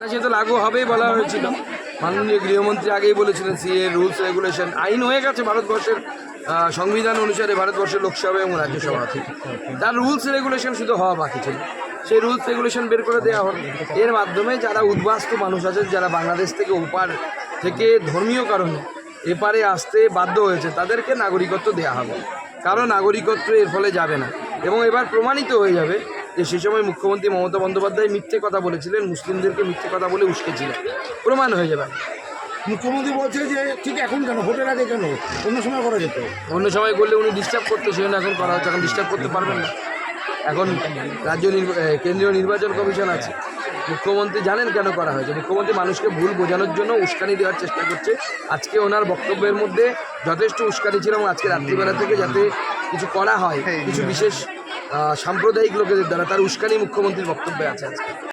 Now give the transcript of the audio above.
সেটা লাগু হবেই বলা হয়েছিল। মাননীয় গৃহমন্ত্রী আগেই বলেছিলেন, সিএ রুলস, রেগুলেশন, আইন হয়ে গেছে ভারতবর্ষের সংবিধান অনুসারে ভারতবর্ষের লোকসভা এবং রাজ্যসভা তার রুলস, রেগুলেশন শুধু হওয়া বাকি ছিল। সেই রুলস, রেগুলেশন বের করে দেওয়া হল। এর মাধ্যমে যারা উদ্বাস্তু মানুষ আছে, যারা বাংলাদেশ থেকে ওপার থেকে ধর্মীয় কারণে এপারে আসতে বাধ্য হয়েছে, তাদেরকে নাগরিকত্ব দেওয়া হবে। কারও নাগরিকত্ব এর ফলে যাবে না। এবং এবার প্রমাণিত হয়ে যাবে যে সেই সময় মুখ্যমন্ত্রী মমতা বন্দ্যোপাধ্যায় মিথ্যে কথা বলেছিলেন মুসলিমদেরকে মিথ্যে কথা বলে উস্কেছিলেন। প্রমাণ হয়ে যাবে। মুখ্যমন্ত্রী বলছে যে ঠিক এখন কেন? ভোটের আগে কেন? অন্য সময় করা যেত। অন্য সময় করলে উনি ডিস্টার্ব করতে সেই জন্য এখন করা হচ্ছে। এখন ডিস্টার্ব করতে পারবেন না। এখন রাজ্য কেন্দ্রীয় নির্বাচন কমিশন আছে। মুখ্যমন্ত্রী জানেন কেন করা হয়েছে। মুখ্যমন্ত্রী মানুষকে ভুল বোঝানোর জন্য উস্কানি দেওয়ার চেষ্টা করছে। আজকে ওনার বক্তব্যের মধ্যে যথেষ্ট উস্কানি ছিল এবং আজকে রাত্রিবেলা থেকে যাতে কিছু করা হয় কিছু বিশেষ আহ, সাম্প্রদায়িক লোকেদের দ্বারা তার উস্কানি মুখ্যমন্ত্রীর বক্তব্যে আছে আজকে।